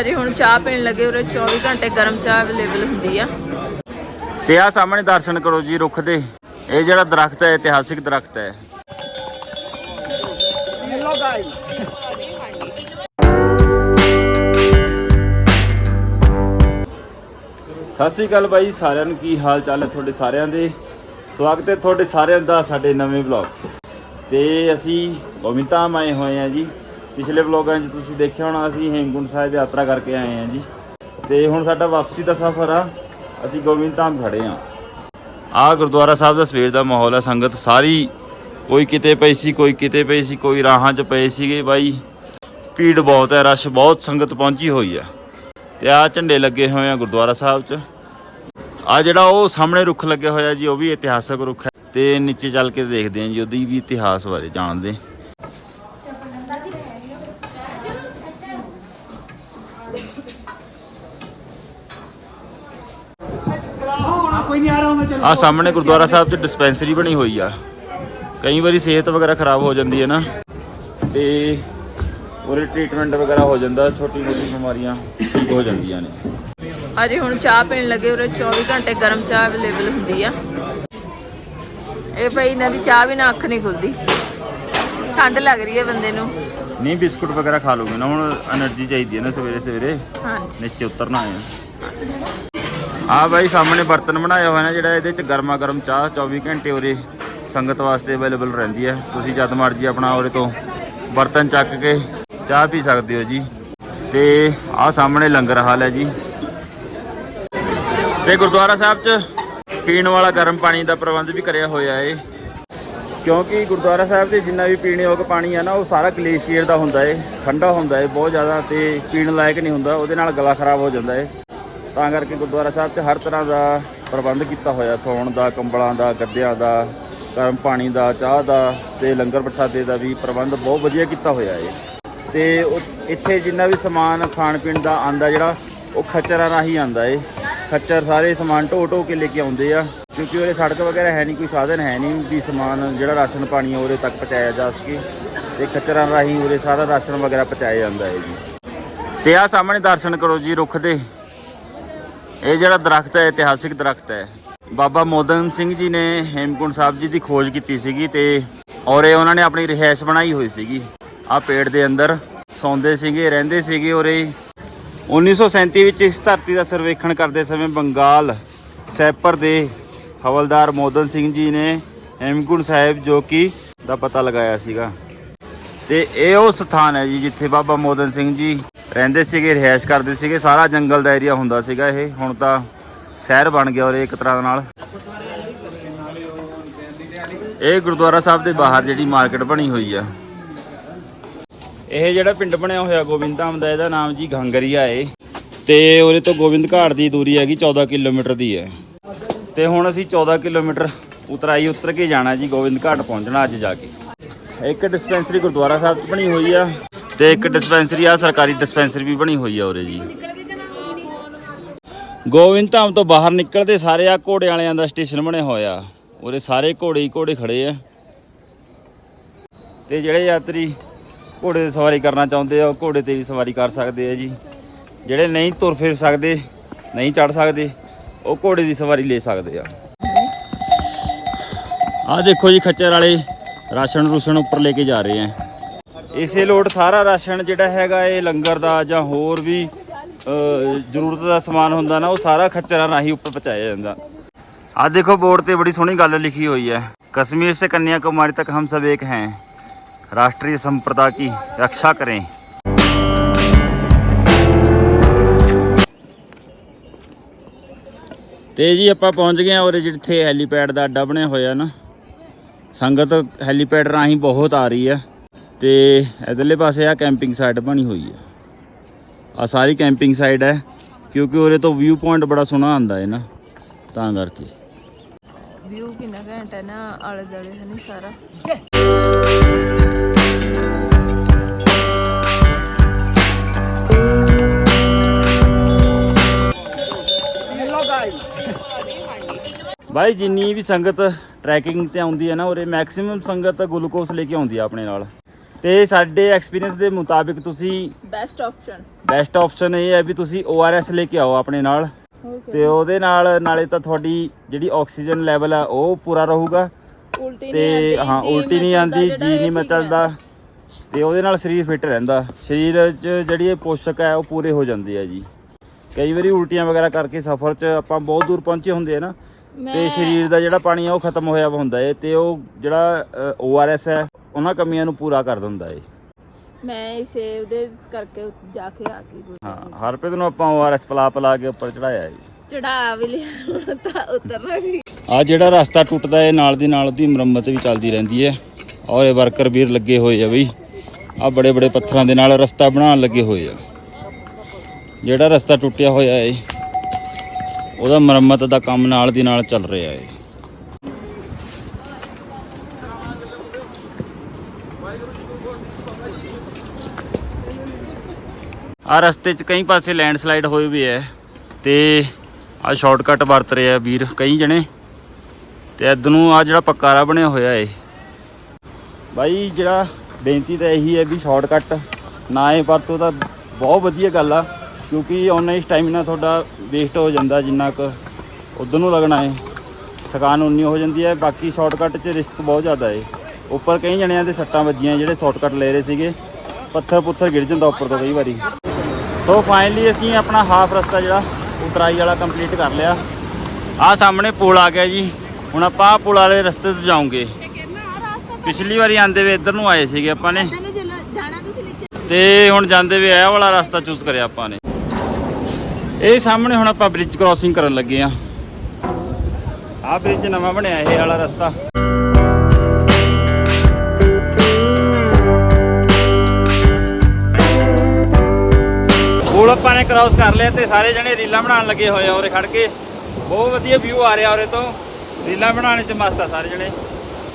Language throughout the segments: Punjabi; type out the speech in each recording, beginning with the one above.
ਅਜੇ ਹੁਣ ਚਾਹ ਪੀਣ ਲੱਗੇ ਉਰੇ 24 ਘੰਟੇ ਗਰਮ ਚਾਹ ਅਵੇਲੇਬਲ ਹੁੰਦੀ ਆ। ਤੇ ਆ ਸਾਹਮਣੇ ਦਰਸ਼ਨ ਕਰੋ ਜੀ, ਰੁੱਖ ਦੇ। ਇਹ ਜਿਹੜਾ ਦਰਖਤ ਹੈ, ਇਤਿਹਾਸਿਕ ਦਰਖਤ ਹੈ। ਸਤਿ ਸ੍ਰੀ ਅਕਾਲ ਬਾਈ, ਸਾਰਿਆਂ ਨੂੰ ਕੀ ਹਾਲ ਚਾਲ ਹੈ ਤੁਹਾਡੇ ਸਾਰਿਆਂ ਦੇ? ਸਵਾਗਤ ਹੈ ਤੁਹਾਡੇ ਸਾਰਿਆਂ ਦਾ ਸਾਡੇ ਨਵੇਂ ਵਲੌਗ 'ਚ। ਤੇ ਅਸੀਂ ਗੋਬਿੰਦਧਾਮ ਆਏ ਹੋਏ ਆ ਜੀ। ਪਿਛਲੇ ਵਲੌਗਾਂ 'ਚ ਤੁਸੀਂ ਦੇਖਿਆ ਹੋਣਾ, ਅਸੀਂ ਹੇਮਕੁੰਟ ਸਾਹਿਬ ਯਾਤਰਾ ਕਰਕੇ ਆਏ ਹਾਂ ਜੀ। ਤੇ ਹੁਣ ਸਾਡਾ ਵਾਪਸੀ ਦਾ ਸਫ਼ਰ ਆ, ਅਸੀਂ ਗੋਬਿੰਦ ਧਾਮ ਖੜੇ ਆ ਆ ਗੁਰਦੁਆਰਾ ਸਾਹਿਬ ਦਾ ਸਵੇਰ ਦਾ ਮਾਹੌਲ ਆ, ਸੰਗਤ ਸਾਰੀ ਕੋਈ ਕਿਤੇ ਪਈ ਸੀ, ਕੋਈ ਕਿਤੇ ਪਈ ਸੀ, ਕੋਈ ਰਾਹਾਂ 'ਚ ਪਏ ਸੀਗੇ ਬਾਈ। ਭੀੜ ਬਹੁਤ ਹੈ, ਰਸ਼ ਬਹੁਤ, ਸੰਗਤ ਪਹੁੰਚੀ ਹੋਈ ਆ। ਤੇ ਆ ਝੰਡੇ ਲੱਗੇ ਹੋਏ ਆ ਗੁਰਦੁਆਰਾ ਸਾਹਿਬ 'ਚ। ਆ ਜਿਹੜਾ ਉਹ ਸਾਹਮਣੇ ਰੁੱਖ ਲੱਗਿਆ ਹੋਇਆ ਜੀ, ਉਹ ਵੀ ਇਤਿਹਾਸਕ ਰੁੱਖ ਹੈ। ਤੇ ਨੀਚੇ ਚੱਲ ਕੇ ਦੇਖਦੇ ਹਾਂ ਜੀ, ਉਹਦੀ ਵੀ ਇਤਿਹਾਸ ਬਾਰੇ ਜਾਣਦੇ ਆ ਸਾਹਮਣੇ ਗੁਰਦੁਆਰਾ ਸਾਹਿਬ 'ਚ ਡਿਸਪੈਂਸਰੀ ਬਣੀ ਹੋਈ ਆ। ਕਈ ਵਾਰੀ ਸਿਹਤ ਵਗੈਰਾ ਖਰਾਬ ਹੋ ਜਾਂਦੀ ਹੈ ਨਾ। ਤੇ ਉਹਦੇ ਟ੍ਰੀਟਮੈਂਟ ਵਗੈਰਾ ਹੋ ਜਾਂਦਾ ਛੋਟੀ ਮੋਟੀ ਬਿਮਾਰੀਆਂ ਠੀਕ ਹੋ ਜਾਂਦੀਆਂ ਨੇ। ਅਜੇ ਹੁਣ ਚਾਹ ਪੀਣ ਲੱਗੇ ਉਰੇ 24 ਘੰਟੇ ਗਰਮ ਚਾਹ ਅਵੇਲੇਬਲ ਹੁੰਦੀ ਆ। ਇਹ ਭਾਈ ਇਹਨਾਂ ਦੀ ਚਾਹ ਵੀ ਨਾ ਅੱਖ ਨਹੀਂ ਖੁੱਲਦੀ। ਠੰਡ ਲੱਗ ਰਹੀ ਹੈ ਬੰਦੇ ਨੂੰ। ਨਹੀਂ ਬਿਸਕੁਟ ਵਗੈਰਾ ਖਾ ਲੋਗੇ ਨਾ ਹੁਣ એનર્ਜੀ ਚਾਹੀਦੀ ਹੈ ਨਾ ਸਵੇਰੇ ਸਵੇਰੇ ਹਾਂਜੀ। ਨੀਚੇ ਉਤਰਨਾ ਹੈ। ਆ ਬਾਈ, ਸਾਹਮਣੇ ਬਰਤਨ ਬਣਾਇਆ ਹੋਇਆ ਨਾ ਜਿਹੜਾ ਇਹਦੇ ਚ ਗਰਮਾ ਗਰਮ ਚਾਹ 24 ਘੰਟੇ ਉਰੇ ਸੰਗਤ ਵਾਸਤੇ ਅਵੇਲੇਬਲ ਰਹਿੰਦੀ ਹੈ। ਤੁਸੀਂ ਜਦ ਮਰਜ਼ੀ ਆਪਣਾ ਉਰੇ ਤੋਂ ਬਰਤਨ ਚੱਕ ਕੇ ਚਾਹ ਪੀ ਸਕਦੇ ਹੋ ਜੀ। ਤੇ ਆ ਸਾਹਮਣੇ ਲੰਗਰ ਹਾਲ ਹੈ ਜੀ। ਤੇ ਗੁਰਦੁਆਰਾ ਸਾਹਿਬ 'ਚ ਪੀਣ ਵਾਲਾ ਗਰਮ ਪਾਣੀ ਦਾ ਪ੍ਰਬੰਧ ਵੀ ਕਰਿਆ ਹੋਇਆ ਏ। ਕਿਉਂਕਿ ਗੁਰਦੁਆਰਾ ਸਾਹਿਬ ਦੇ ਜਿੰਨਾ ਵੀ ਪੀਣ ਯੋਗ ਪਾਣੀ ਆ ਨਾ, ਉਹ ਸਾਰਾ ਗਲੇਸ਼ੀਅਰ ਦਾ ਹੁੰਦਾ ਏ, ਠੰਡਾ ਹੁੰਦਾ ਏ, ਬਹੁਤ ਜ਼ਿਆਦਾ ਤੇ ਪੀਣ ਲਾਇਕ ਨਹੀਂ ਹੁੰਦਾ, ਉਹਦੇ ਨਾਲ ਗਲਾ ਖਰਾਬ ਹੋ ਜਾਂਦਾ ਏ। ਤਾਂ ਕਰਕੇ ਗੁਰਦੁਆਰਾ ਸਾਹਿਬ 'ਚ ਹਰ ਤਰ੍ਹਾਂ ਦਾ ਪ੍ਰਬੰਧ ਕੀਤਾ ਹੋਇਆ, ਸੌਣ ਦਾ, ਕੰਬਲਾਂ ਦਾ, ਗੱਦਿਆਂ ਦਾ, ਗਰਮ ਪਾਣੀ ਦਾ, ਚਾਹ ਦਾ ਤੇ ਲੰਗਰ ਪ੍ਰਸ਼ਾਦੇ ਦਾ ਵੀ ਪ੍ਰਬੰਧ ਬਹੁਤ ਵਧੀਆ ਕੀਤਾ ਹੋਇਆ ਏ। ਤੇ ਉਹ- ਇੱਥੇ ਜਿੰਨਾ ਵੀ ਸਮਾਨ ਖਾਣ ਪੀਣ ਦਾ ਆਂਦਾ ਜਿਹੜਾ, ਉਹ ਖੱਚਰਾਂ ਰਾਹੀਂ ਆਂਦਾ ਏ। ਖੱਚਰ ਸਾਰੇ ਸਮਾਨ ਢੋ ਢੋ ਕੇ ਲੈ ਕੇ ਆਉਂਦੇ ਆ, ਕਿਉਂਕਿ ਉਹਦੇ ਸੜਕ ਵਗੈਰਾ ਹੈ ਨਹੀਂ, ਕੋਈ ਸਾਧਨ ਹੈ ਨਹੀਂ ਵੀ ਸਮਾਨ ਜਿਹੜਾ ਰਾਸ਼ਨ ਪਾਣੀ ਆ ਉਹਦੇ ਤੱਕ ਪਹੁੰਚਾਇਆ ਜਾ ਸਕੇ। ਤੇ ਖੱਚਰਾਂ ਰਾਹੀਂ ਉਹਦੇ ਸਾਰਾ ਰਾਸ਼ਨ ਵਗੈਰਾ ਪਹੁੰਚਾਇਆ ਜਾਂਦਾ ਹੈ ਜੀ। ਤੇ ਆ ਸਾਹਮਣੇ ਦਰਸ਼ਨ ਕਰੋ ਜੀ, ਰੁੱਖ ਦੇ। ਇਹ ਜਿਹੜਾ ਦਰਖਤ ਹੈ, ਇਤਿਹਾਸਿਕ ਦਰਖਤ ਹੈ। ਬਾਬਾ ਮੋਦਨ ਸਿੰਘ ਜੀ ਨੇ ਹੇਮਕੁੰਟ ਸਾਹਿਬ ਜੀ ਦੀ ਖੋਜ ਕੀਤੀ ਸੀਗੀ ਤੇ ਔਰ ਇਹ ਉਹਨਾਂ ਨੇ ਆਪਣੀ ਰਿਹਾਇਸ਼ ਬਣਾਈ ਹੋਈ ਸੀਗੀ। ਆ ਪੇੜ ਦੇ ਅੰਦਰ ਸੌਂਦੇ ਸੀਗੇ, ਰਹਿੰਦੇ ਸੀਗੇ ਔਰ ਇਹ 1937 ਵਿੱਚ ਇਸ ਧਰਤੀ ਦਾ ਸਰਵੇਖਣ ਕਰਦੇ ਸਮੇਂ ਬੰਗਾਲ ਸੈਪਰ ਦੇ ਹਵਲਦਾਰ ਮੋਦਨ ਸਿੰਘ ਜੀ ਨੇ ਹੇਮਕੁੰਟ ਸਾਹਿਬ ਜੋ ਕਿ ਦਾ ਪਤਾ ਲਗਾਇਆ ਸੀਗਾ। ਤੇ ਇਹ ਉਹ ਸਥਾਨ ਹੈ ਜੀ ਜਿੱਥੇ ਬਾਬਾ ਮੋਦਨ ਸਿੰਘ ਜੀ ਰਹਿੰਦੇ ਸੀਗੇ, ਰਿਹਾਇਸ਼ ਕਰਦੇ ਸੀਗੇ, ਸਾਰਾ ਜੰਗਲ ਦਾ ਏਰੀਆ ਹੁੰਦਾ ਸੀਗਾ ਇਹ। ਹੁਣ ਤਾਂ ਸ਼ਹਿਰ ਬਣ ਗਿਆ ਔਰ ਇੱਕ ਤਰ੍ਹਾਂ ਨਾਲ। ਇਹ ਗੁਰਦੁਆਰਾ ਸਾਹਿਬ ਦੇ ਬਾਹਰ ਜਿਹੜੀ ਮਾਰਕੀਟ ਬਣੀ ਹੋਈ ਆ। ਇਹ ਜਿਹੜਾ ਪਿੰਡ ਬਣਿਆ ਹੋਇਆ ਗੋਬਿੰਦ ਧਾਮ ਦਾ, ਇਹਦਾ ਨਾਮ ਜੀ ਘੰਗਰੀਆ ਏ। ਤੇ ਉਹਦੇ ਤੋਂ ਗੋਬਿੰਦ ਘਾਟ ਦੀ ਦੂਰੀ ਹੈਗੀ 14 ਕਿਲੋਮੀਟਰ ਦੀ ਹੈ ਤੇ ਹੁਣ ਅਸੀਂ 14 ਕਿਲੋਮੀਟਰ ਉਤਰਾਈ, ਉਤਰ ਕੇ ਜਾਣਾ ਜੀ, ਗੋਬਿੰਦ ਘਾਟ ਪਹੁੰਚਣਾ ਅੱਜ ਜਾ ਕੇ। ਇੱਕ ਡਿਸਪੈਂਸਰੀ ਗੁਰਦੁਆਰਾ ਸਾਹਿਬ 'ਚ ਬਣੀ ਹੋਈ ਆ। ਤੇ ਇੱਕ ਡਿਸਪੈਂਸਰੀ ਆ, ਸਰਕਾਰੀ ਡਿਸਪੈਂਸਰੀ ਵੀ ਬਣੀ ਹੋਈ ਆ ਉਰੇ ਜੀ। ਗੋਬਿੰਦ ਧਾਮ ਤੋਂ ਬਾਹਰ ਨਿਕਲਦੇ ਸਾਰੇ ਆ ਘੋੜੇ ਵਾਲਿਆਂ ਦਾ ਸਟੇਸ਼ਨ ਬਣਿਆ ਹੋਇਆ। ਉਰੇ ਸਾਰੇ ਘੋੜੇ ਹੀ ਘੋੜੇ ਖੜੇ ਆ। ਤੇ ਜਿਹੜੇ ਯਾਤਰੀ ਘੋੜੇ ਦੀ ਸਵਾਰੀ ਕਰਨਾ ਚਾਹੁੰਦੇ ਆ, ਉਹ ਘੋੜੇ ਤੇ ਵੀ ਸਵਾਰੀ ਕਰ ਸਕਦੇ ਆ ਜੀ। ਜਿਹੜੇ ਨਹੀਂ ਤੁਰ ਫਿਰ ਸਕਦੇ, ਨਹੀਂ ਚੜ ਸਕਦੇ, ਉਹ ਘੋੜੇ ਦੀ ਸਵਾਰੀ ਲੈ ਸਕਦੇ ਆ। ਆ ਦੇਖੋ ਜੀ ਖੱਚਰ ਵਾਲੇ ਰਾਸ਼ਨ ਰੂਸ਼ਨ ਉੱਪਰ ਲੈ ਕੇ ਜਾ ਰਹੇ ਆ। ਇਸੇ ਲੋਟ ਸਾਰਾ ਰਾਸ਼ਨ ਜਿਹੜਾ ਹੈਗਾ ਇਹ ਲੰਗਰ ਦਾ ਜਾਂ ਹੋਰ ਵੀ ਜ਼ਰੂਰਤ ਦਾ ਸਮਾਨ ਹੁੰਦਾ ਨਾ, ਉਹ ਸਾਰਾ ਖੱਚਰਾਂ ਰਾਹੀਂ ਉੱਪਰ ਪਹੁੰਚਾਇਆ ਜਾਂਦਾ। ਆ ਦੇਖੋ ਬੋਰਡ ਤੇ ਬੜੀ ਸੋਹਣੀ ਗੱਲ ਲਿਖੀ ਹੋਈ ਹੈ। ਕਸ਼ਮੀਰ ਸੇ ਕੰਨਿਆ ਕੁਮਾਰੀ ਤੱਕ ਹਮ ਸਭ ਇੱਕ ਹੈ। ਰਾਸ਼ਟਰੀ ਸੰਪਰਦਾ ਕੀ ਰੱਖਿਆ ਕਰੇ। ਤੇ ਜੀ ਆਪਾਂ ਪਹੁੰਚ ਗਏ ਹਾਂ ਔਰ ਜਿੱਥੇ ਹੈਲੀਪੈਡ ਦਾ ਅੱਡਾ ਬਣਿਆ ਹੋਇਆ ਨਾ। ਸੰਗਤ ਹੈਲੀਪੈਡ ਰਾਹੀਂ ਬਹੁਤ ਆ ਰਹੀ ਹੈ। ਤੇ ਇਧਰਲੇ ਪਾਸੇ ਆ ਕੈਂਪਿੰਗ ਸਾਈਟ ਬਣੀ ਹੋਈ ਹੈ ਆ ਸਾਰੀ ਕੈਂਪਿੰਗ ਸਾਈਟ ਹੈ ਕਿਉਂਕਿ ਉਹਦੇ ਤੋਂ ਵਿਊ ਪੁਆਇੰਟ ਬੜਾ ਸੋਹਣਾ ਆਂਦਾ ਹੈ ਨਾ ਤਾਂ ਕਰਕੇ। ਵਿਊ ਕਿੰਨਾ ਘੈਂਟ ਹੈ ਨਾ ਆਲੇ ਦੁਆਲੇ ਹੈ ਸਾਰਾ। ਬਾਈ ਜਿੰਨੀ ਵੀ ਸੰਗਤ ਟਰੈਕਿੰਗ ਤੇ ਆਉਂਦੀ ਹੈ ਨਾ ਉਰੇ ਮੈਕਸਿਮਮ ਸੰਗਤ ਗਲੂਕੋਸ ਲੈ ਕੇ ਆਉਂਦੀ ਆ ਆਪਣੇ ਨਾਲ। ਤੇ ਸਾਡੇ ਐਕਸਪੀਰੀਅੰਸ ਦੇ ਮੁਤਾਬਿਕ ਤੁਸੀਂ ਬੈਸਟ ਆਪਸ਼ਨ ਬੈਸਟ ਆਪਸ਼ਨ ਇਹ ਹੈ ਵੀ ਤੁਸੀਂ ORS ਲੈ ਕੇ ਆਓ ਆਪਣੇ ਨਾਲ। ਤੇ ਉਹਦੇ ਨਾਲ ਨਾਲੇ ਤਾਂ ਤੁਹਾਡੀ ਜਿਹੜੀ ਆਕਸੀਜਨ ਲੈਵਲ ਆ ਉਹ ਪੂਰਾ ਰਹੂਗਾ। ਉਲਟੀ ਤੇ ਹਾਂ ਉਲਟੀ ਨਹੀਂ ਆਂਦੀ ਜੀ ਨਹੀਂ ਮਚਲਦਾ। ਤੇ ਉਹਦੇ ਨਾਲ ਸਰੀਰ ਫਿੱਟ ਰਹਿੰਦਾ। ਸਰੀਰ 'ਚ ਜਿਹੜੀ ਇਹ ਪੋਸ਼ਕ ਹੈ ਉਹ ਪੂਰੇ ਹੋ ਜਾਂਦੇ ਆ ਜੀ। ਕਈ ਵਾਰੀ ਉਲਟੀਆਂ ਵਗੈਰਾ ਕਰਕੇ ਸਫ਼ਰ 'ਚ ਆਪਾਂ ਬਹੁਤ ਦੂਰ ਪਹੁੰਚੇ ਹੁੰਦੇ ਆ ਨਾ ਤੇ ਸਰੀਰ ਦਾ ਜਿਹੜਾ ਪਾਣੀ ਆ ਉਹ ਖਤਮ ਹੋਇਆ ਹੁੰਦਾ ਏ। ਤੇ ਉਹ ਜਿਹੜਾ ORS ਹੈ ਉਹਨਾਂ ਕਮੀਆਂ ਨੂੰ ਪੂਰਾ ਕਰ ਦਿੰਦਾ ਏ। ਮੈਂ ਇਸੇ ਉਹਦੇ ਕਰਕੇ ਜਾ ਕੇ ਆ ਗਈ ਹਾਂ ਹਰਪ੍ਰੀਤ ਨੂੰ ਆਪਾਂ ORS ਪਲਾ ਪਲਾ ਕੇ ਉੱਪਰ ਚੜਾਇਆ ਜੀ ਚੜਾ ਵੀ ਲਿਆ ਤਾਂ ਉਤਰਨਾ ਵੀ। ਆ ਜਿਹੜਾ ਰਸਤਾ ਟੁੱਟਦਾ ਹੈ ਨਾਲ ਦੀ ਨਾਲ ਉਹਦੀ ਮੁਰੰਮਤ ਵੀ ਚੱਲਦੀ ਰਹਿੰਦੀ ਹੈ ਔਰ ਇਹ ਵਰਕਰ ਵੀਰ ਲੱਗੇ ਹੋਏ ਆ ਬਈ। ਆ ਬੜੇ ਬੜੇ ਪੱਥਰਾਂ ਦੇ ਨਾਲ ਰਸਤਾ ਬਣਾਉਣ ਲੱਗੇ ਹੋਏ ਆ। ਜਿਹੜਾ ਰਸਤਾ ਟੁੱਟਿਆ ਹੋਇਆ ਹੈ ਉਹਦਾ ਮੁਰੰਮਤ ਦਾ ਕੰਮ ਨਾਲ ਦੀ ਨਾਲ ਚੱਲ ਰਿਹਾ ਹੈ ਆ ਰਸਤੇ 'ਚ ਕਈ ਪਾਸੇ ਲੈਂਡਸਲਾਈਡ ਹੋਏ ਵੀ ਹੈ ਤੇ ਆ ਸ਼ਾਰਟਕਟ ਵਰਤ ਰਹੇ ਆ ਵੀਰ ਕਈ ਜਣੇ ਤੇ ਇੱਧਰ ਨੂੰ ਆ ਜਿਹੜਾ ਪੱਕਾ ਰਾਹ ਬਣਿਆ ਹੋਇਆ ਏ। ਬਾਈ ਜਿਹੜਾ ਬੇਨਤੀ ਤਾਂ ਇਹੀ ਹੈ ਵੀ ਸ਼ਾਰਟਕਟ ਨਾ ਏ ਵਰਤੋ ਤਾਂ ਬਹੁਤ ਵਧੀਆ ਗੱਲ ਆ, ਕਿਉਂਕਿ ਉਹਨਾਂ ਹੀ ਸਟੈਮਿਨਾ ਤੁਹਾਡਾ ਵੇਸਟ ਹੋ ਜਾਂਦਾ ਜਿੰਨਾ ਕੁ ਉਧਰ ਨੂੰ ਲੱਗਣਾ ਏ। ਥਕਾਨ ਉਨੀ ਹੋ ਜਾਂਦੀ ਹੈ ਬਾਕੀ ਸ਼ਾਰਟਕਟ 'ਚ ਰਿਸਕ ਬਹੁਤ ਜ਼ਿਆਦਾ ਏ। ਉੱਪਰ ਕਈ ਜਣਿਆਂ ਦੇ ਸੱਟਾਂ ਵੱਜੀਆਂ ਜਿਹੜੇ ਸ਼ਾਰਟਕਟ ਲੈ ਰਹੇ ਸੀਗੇ ਪੱਥਰ ਪੁੱਥਰ ਗਿਰ ਜਾਂਦਾ ਉੱਪਰ ਤੋਂ ਕਈ ਵਾਰੀ। ਸੋ ਫਾਈਨਲੀ ਅਸੀਂ ਆਪਣਾ ਹਾਫ ਰਸਤਾ ਜਿਹੜਾ ਉਤਰਾਈ ਵਾਲਾ ਕੰਪਲੀਟ ਕਰ ਲਿਆ। ਆਹ ਸਾਹਮਣੇ ਪੁਲ ਆ ਗਿਆ ਜੀ। ਹੁਣ ਆਪਾਂ ਆਹ ਪੁਲ ਵਾਲੇ ਰਸਤੇ ਤੋਂ ਜਾਵਾਂਗੇ ਪਿਛਲੀ ਵਾਰੀ ਆਂਦੇ ਵੇ ਇੱਧਰ ਨੂੰ ਆਏ ਸੀਗੇ ਆਪਾਂ ਨੇ। ਤੈਨੂੰ ਤੇ ਹੁਣ ਜਾਂਦੇ ਵੇ ਇਹ ਵਾਲਾ ਰਸਤਾ ਚੂਜ਼ ਕਰਿਆ ਆਪਾਂ ਨੇ। ਇਹ ਸਾਹਮਣੇ ਹੁਣ ਆਪਾਂ ਬ੍ਰਿਜ ਕ੍ਰਾਸਿੰਗ ਕਰਨ ਲੱਗੇ ਆ। ਆਹ ਬ੍ਰਿਜ ਨਵਾਂ ਬਣਿਆ, ਇਹ ਵਾਲਾ ਰਸਤਾ। ਆਪਾਂ ਨੇ ਕ੍ਰਾਸ ਕਰ ਲਿਆ ਤੇ ਸਾਰੇ ਜਣੇ ਰੀਲਾਂ ਬਣਾਉਣ ਲੱਗੇ ਹੋਏ ਆ ਉਰੇ ਖੜ ਕੇ। ਬਹੁਤ ਵਧੀਆ ਵਿਊ ਆ ਰਿਹਾ ਉਰੇ ਤੋਂ। ਰੀਲਾਂ ਬਣਾਉਣ ਚ ਮਸਤ ਆ ਸਾਰੇ ਜਣੇ।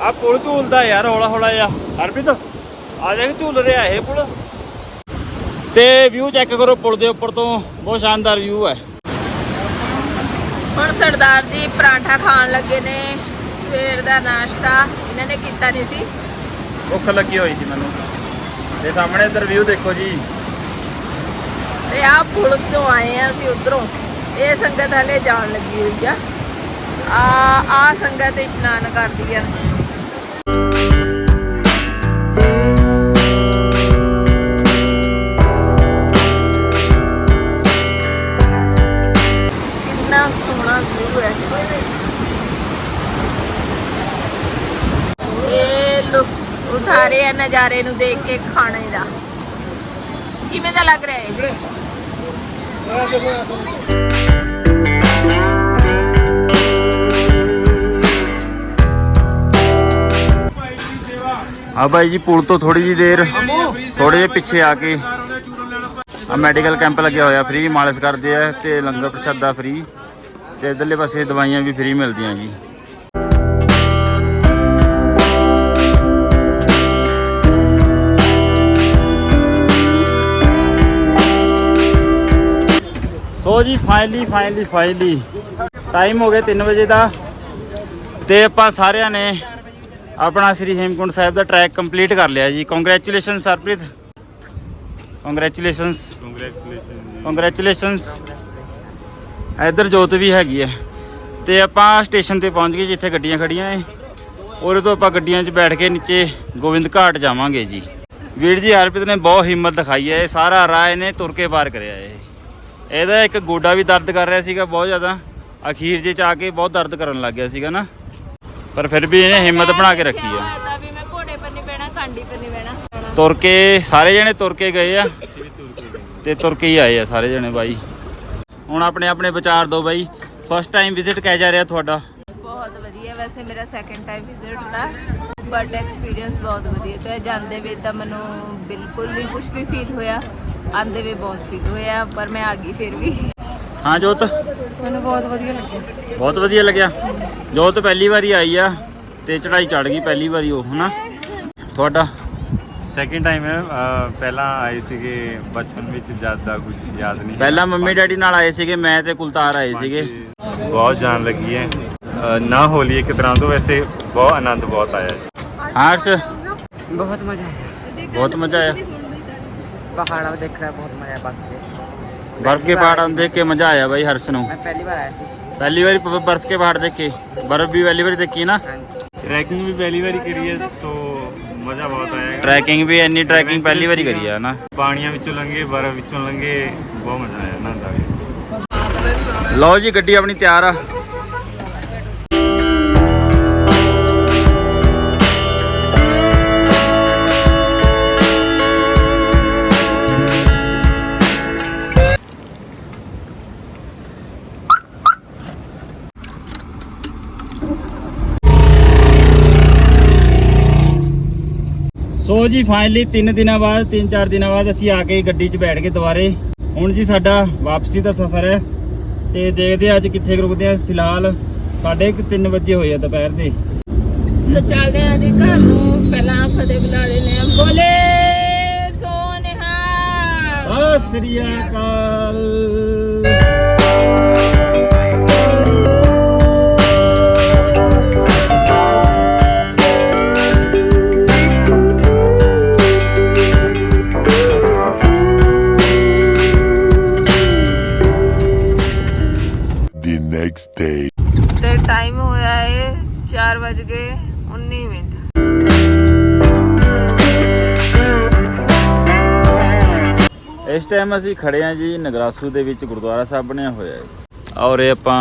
ਆਹ ਪੁਲ ਝੂਲਦਾ ਯਾਰ ਹੌਲਾ ਹੌਲਾ ਜਿਹਾ। ਹਰਪ੍ਰੀਤ ਆ ਜਾ ਕੇ ਝੂਲ ਰਿਹਾ ਇਹ ਪੁਲ। ਤੇ ਵਿਊ ਚੈੱਕ ਕਰੋ ਪੁਲ ਦੇ ਉੱਪਰ ਤੋਂ। ਬਹੁਤ ਸ਼ਾਨਦਾਰ ਵਿਊ ਹੈ ਹੁਣ ਸਰਦਾਰ ਜੀ ਪਰਾਂਠਾ ਖਾਣ ਲੱਗੇ ਨੇ। ਸਵੇਰ ਦਾ ਨਾਸ਼ਤਾ ਇਹਨਾਂ ਨੇ ਕੀਤਾ ਨਹੀਂ ਸੀ। ਭੁੱਖ ਲੱਗੀ ਹੋਈ ਸੀ ਮੈਨੂੰ। ਤੇ ਸਾਹਮਣੇ ਇੱਧਰ ਵਿਊ ਦੇਖੋ ਜੀ। ਤੇ ਆਹ ਪੁਲ ਤੋਂ ਆਏ ਆ ਅਸੀਂ ਉਧਰੋਂ। ਇਹ ਸੰਗਤ ਹਲੇ ਜਾਣ ਲੱਗੀ ਹੋਈ ਆ। ਆ ਆ ਸੰਗਤ ਇਸ਼ਨਾਨ ਕਰਦੀ ਆ। ਕਿੰਨਾ ਸੋਹਣਾ ਵਿਊ ਹੈ। ਇਹ ਲੁਤਫ ਉਠਾ ਰਹੇ ਆ ਨਜ਼ਾਰੇ ਨੂੰ ਦੇਖ ਕੇ ਖਾਣੇ ਦਾ। ਕਿਵੇਂ ਦਾ ਲੱਗ ਰਿਹਾ ਹੈ ਆ ਬਾਈ ਜੀ ਪੁਲ ਤੋਂ ਥੋੜੀ ਜੀ ਦੇਰ ਥੋੜੇ ਜਿਹੇ ਪਿੱਛੇ ਆ ਕੇ ਆ ਮੈਡੀਕਲ ਕੈਂਪ ਲੱਗਿਆ ਹੋਇਆ ਫ੍ਰੀ ਮਾਲਿਸ਼ ਕਰਦੇ ਆ ਤੇ ਲੰਗਰ ਪ੍ਰਸ਼ਾਦਾ ਫ੍ਰੀ ਤੇ ਇਧਰਲੇ ਪਾਸੇ ਦਵਾਈਆਂ ਵੀ ਫ੍ਰੀ ਮਿਲਦੀਆਂ ਜੀ। ਸੋ ਜੀ ਫਾਈਨਲੀ ਫਾਈਨਲੀ ਫਾਈਨਲੀ ਟਾਈਮ ਹੋ ਗਿਆ 3 ਵਜੇ ਦਾ। ਤੇ ਆਪਾਂ ਸਾਰਿਆਂ ਨੇ ਆਪਣਾ ਸ੍ਰੀ ਹੇਮਕੁੰਡ ਸਾਹਿਬ ਦਾ ਟਰੈਕ ਕੰਪਲੀਟ ਕਰ ਲਿਆ ਜੀ। ਕੰਗ੍ਰੈਚੁਲੇਸ਼ਨ ਸਰਪ੍ਰੀਤ ਕੰਗ੍ਰੈਚੁਲੇਸ਼ਨਸ ਕੰਗ੍ਰੈਚੁਲੇਸ਼ਨਸ ਇੱਧਰ ਜੋਤ ਵੀ ਹੈਗੀ ਹੈ। ਤੇ ਆਪਾਂ ਸਟੇਸ਼ਨ ਤੇ ਪਹੁੰਚ ਗਏ ਜਿੱਥੇ ਗੱਡੀਆਂ ਖੜੀਆਂ ਏ ਉਹਦੇ ਤੋਂ ਆਪਾਂ ਗੱਡੀਆਂ 'ਚ ਬੈਠ ਕੇ ਨੀਚੇ ਗੋਬਿੰਦ ਘਾਟ ਜਾਵਾਂਗੇ ਜੀ। ਵੀਰ ਜੀ ਹਰਪ੍ਰੀਤ ਨੇ ਬਹੁਤ ਹਿੰਮਤ ਦਿਖਾਈ ਹੈ। ਇਹ ਸਾਰਾ ਰਾਹ ਇਹਨੇ ਤੁਰ ਕੇ ਪਾਰ ਕਰਿਆ ਇਹ ਇਹਦਾ ਇੱਕ ਗੋਡਾ ਵੀ ਦਰਦ ਕਰ ਰਿਹਾ ਸੀਗਾ ਬਹੁਤ ਜ਼ਿਆਦਾ। ਅਖੀਰ ਜੇ ਚ ਆ ਕੇ ਬਹੁਤ ਦਰਦ ਕਰਨ ਲੱਗ ਗਿਆ ਸੀਗਾ ਨਾ। ਪਰ ਫਿਰ ਵੀ ਇਹਨੇ ਹਿੰਮਤ ਬਣਾ ਕੇ ਰੱਖੀ ਆ। ਤਾਂ ਵੀ ਮੈਂ ਘੋੜੇ ਪਰ ਨਹੀਂ ਬਹਿਣਾ ਕਾਂਡੀ ਪਰ ਨਹੀਂ ਬਹਿਣਾ। ਤੁਰ ਕੇ ਸਾਰੇ ਜਣੇ ਤੁਰ ਕੇ ਗਏ ਆ। ਤੇ ਤੁਰ ਕੇ ਹੀ ਆਏ ਆ ਸਾਰੇ ਜਣੇ ਬਾਈ। ਹੁਣ ਆਪਣੇ ਆਪਣੇ ਵਿਚਾਰ ਦਿਓ ਬਾਈ। ਫਸਟ ਟਾਈਮ ਵਿਜ਼ਿਟ ਕਹਿ ਜਾ ਰਿਹਾ ਤੁਹਾਡਾ। ਬਹੁਤ ਵਧੀਆ। ਵੈਸੇ ਮੇਰਾ ਸੈਕੰਡ ਟਾਈਮ ਵਿਜ਼ਿਟ ਦਾ ਬਟ ਐਕਸਪੀਰੀਅੰਸ ਬਹੁਤ ਵਧੀਆ। ਤੇ ਜਾਂਦੇ ਵੇ ਤਾਂ ਮੈਨੂੰ ਬਿਲਕੁਲ ਵੀ ਕੁਝ ਵੀ ਫੀਲ ਹੋਇਆ ਆਂਦੇ ਵੇ ਬਹੁਤ ਫੀਲ ਹੋਇਆ ਪਰ ਮੈਂ ਆ ਗਈ ਫਿਰ ਵੀ। ਹਾਂ ਜੋਤ। ਮੈਨੂੰ ਬਹੁਤ ਵਧੀਆ ਲੱਗਿਆ। ਬਹੁਤ ਵਧੀਆ ਲੱਗਿਆ। ਜੋਤ ਪਹਿਲੀ ਵਾਰੀ ਆਈ ਆ ਤੇ ਚੜਾਈ ਚੜ ਗਈ ਪਹਿਲੀ ਵਾਰੀ ਉਹ ਹਨਾ? ਤੁਹਾਡਾ? ਸੈਕਿੰਡ ਟਾਈਮ ਹੈ ਅਹ ਪਹਿਲਾਂ ਆਏ ਸੀਗੇ ਬਚਪਨ ਵਿੱਚ ਜ਼ਿਆਦਾ ਕੁਝ ਯਾਦ ਨਹੀਂ ਹੈ। ਪਹਿਲਾਂ ਮੰਮੀ ਡੈਡੀ ਨਾਲ ਆਏ ਸੀਗੇ ਮੈਂ ਤੇ ਕੁਲਤਾਰ ਆਏ ਸੀਗੇ। ਬਹੁਤ ਜਾਨ ਲੱਗੀ ਹੈ। ਅਹ ਨਾ ਹੋਲੀ ਇੱਕ ਤਰ੍ਹਾਂ ਤੋਂ ਵੈਸੇ ਬਹੁਤ ਆਨੰਦ ਬਹੁਤ ਆਇਆ ਹੈ ਹਰਸ਼ बहुत मजा आया ਬਹੁਤ ਮਜ਼ਾ ਆਇਆ ਪਹਾੜਾਂ ਵਿੱਚ ਦੇਖਣਾ ਬਹੁਤ ਮਜ਼ਾ ਆਇਆ ਬਾਕੀ ਬਰਫ਼ ਕੇ ਪਹਾੜਾਂ ਨੂੰ ਦੇਖ ਕੇ ਮਜ਼ਾ ਆਇਆ ਬਾਈ ਹਰਸ਼ ਨੂੰ ਮੈਂ ਪਹਿਲੀ ਵਾਰ ਆਇਆ ਸੀ ਪਹਿਲੀ ਵਾਰੀ ਪ- ਬਰਫ਼ ਕੇ ਪਹਾੜ ਦੇਖੇ ਬਰਫ਼ ਵੀ ਪਹਿਲੀ ਵਾਰੀ ਦੇਖੀ ਨਾ ਹਾਂਜੀ ट्रैकिंग भी पहली बार करी है सो मज़ा बहुत आएगा ਟਰੈਕਿੰਗ ਵੀ ਇੰਨੀ ਟਰੈਕਿੰਗ ਪਹਿਲੀ ਵਾਰੀ ਕਰੀ ਆ ਨਾ ਪਾਣੀਆਂ ਵਿੱਚੋਂ ਲੰਘੇ ਬਰਫ਼ ਵਿੱਚੋਂ ਲੰਘੇ ਬਹੁਤ ਮਜ਼ਾ ਆਇਆ ਆਨੰਦ ਆ ਗਿਆ ਲਓ ਜੀ ਗੱਡੀ ਆਪਣੀ ਤਿਆਰ ਆ ਸੋ ਜੀ ਫਾਈਨਲੀ 3 ਦਿਨਾਂ ਬਾਅਦ 3-4 ਦਿਨਾਂ ਬਾਅਦ ਅਸੀਂ ਆ ਕੇ ਗੱਡੀ 'ਚ ਬੈਠ ਕੇ ਦੁਬਾਰੇ। ਹੁਣ ਜੀ ਸਾਡਾ ਵਾਪਸੀ ਦਾ ਸਫ਼ਰ ਹੈ ਤੇ ਦੇਖਦੇ ਅੱਜ ਕਿੱਥੇ ਰੁਕਦੇ ਆ ਫਿਲਹਾਲ ਸਾਡੇ 3 ਵਜੇ ਹੋਏ ਆ ਦੁਪਹਿਰ ਦੇ। ਸੋ ਚੱਲਦੇ ਹਾਂ ਜੀ ਘਰ ਨੂੰ। ਪਹਿਲਾਂ ਫਤਿਹ ਬੁਲਾ ਲੈਨੇ ਆ ਬੋਲੇ ਸੋਨਿਹਾ ਸਤਿ ਸ੍ਰੀ ਅਕਾਲ। Next day. ਤੇ ਟਾਈਮ ਹੋਇਆ ਹੈ 4 ਵਜ ਕੇ 19 ਮਿੰਟ। ਇਸ ਟਾਈਮ ਅਸੀਂ ਖੜੇ ਆ ਜੀ ਨਗਰਾਸੂ ਦੇ ਵਿੱਚ ਗੁਰਦੁਆਰਾ ਸਾਹਿਬ ਬਣਿਆ ਹੋਇਆ ਹੈ। ਔਰ ਇਹ ਆਪਾਂ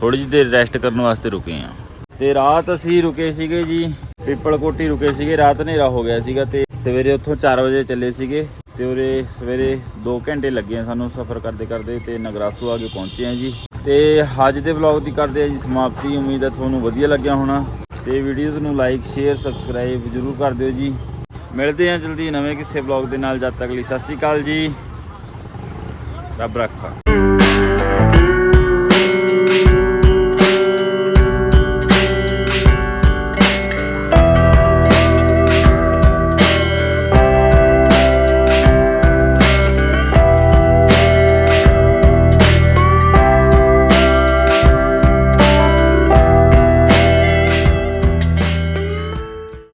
ਥੋੜੀ ਜਿਹੀ ਦੇਰ ਰੈਸਟ ਕਰਨ ਵਾਸਤੇ ਰੁਕੇ ਆ ਤੇ ਰਾਤ ਅਸੀਂ ਰੁਕੇ ਸੀਗੇ ਜੀ ਪਿੱਪਲ ਕੋਟੀ ਰੁਕੇ ਸੀਗੇ ਰਾਤ ਹਨੇਰਾ ਹੋ ਗਿਆ ਸੀਗਾ ਤੇ ਸਵੇਰੇ ਉੱਥੋਂ 4 ਵਜੇ ਚੱਲੇ ਸੀਗੇ। ਤੇ ਉਰੇ ਸਵੇਰੇ 2 ਘੰਟੇ ਲੱਗੇ ਆ ਸਾਨੂੰ ਸਫ਼ਰ ਕਰਦੇ ਕਰਦੇ ਤੇ ਨਗਰਾਸੂ ਆ ਕੇ ਪਹੁੰਚੇ ਆ ਜੀ। ਤੇ ਅੱਜ ਦੇ ਵਲੌਗ ਦੀ ਕਰਦੇ ਆ ਜੀ ਸਮਾਪਤੀ। ਉਮੀਦ ਹੈ ਤੁਹਾਨੂੰ ਵਧੀਆ ਲੱਗਿਆ ਹੋਣਾ। ਤੇ ਵੀਡੀਓਜ਼ ਨੂੰ ਲਾਈਕ ਸ਼ੇਅਰ ਸਬਸਕ੍ਰਾਈਬ ਜਰੂਰ ਕਰ ਦਿਓ ਜੀ। ਮਿਲਦੇ ਹਾਂ ਜਲਦੀ ਨਵੇਂ ਕਿਸੇ ਵਲੌਗ ਦੇ ਨਾਲ। ਜਦ ਤੱਕ ਲਈ ਸਤਿ ਸ਼੍ਰੀ ਅਕਾਲ ਜੀ। ਰੱਬ ਰੱਖਾ।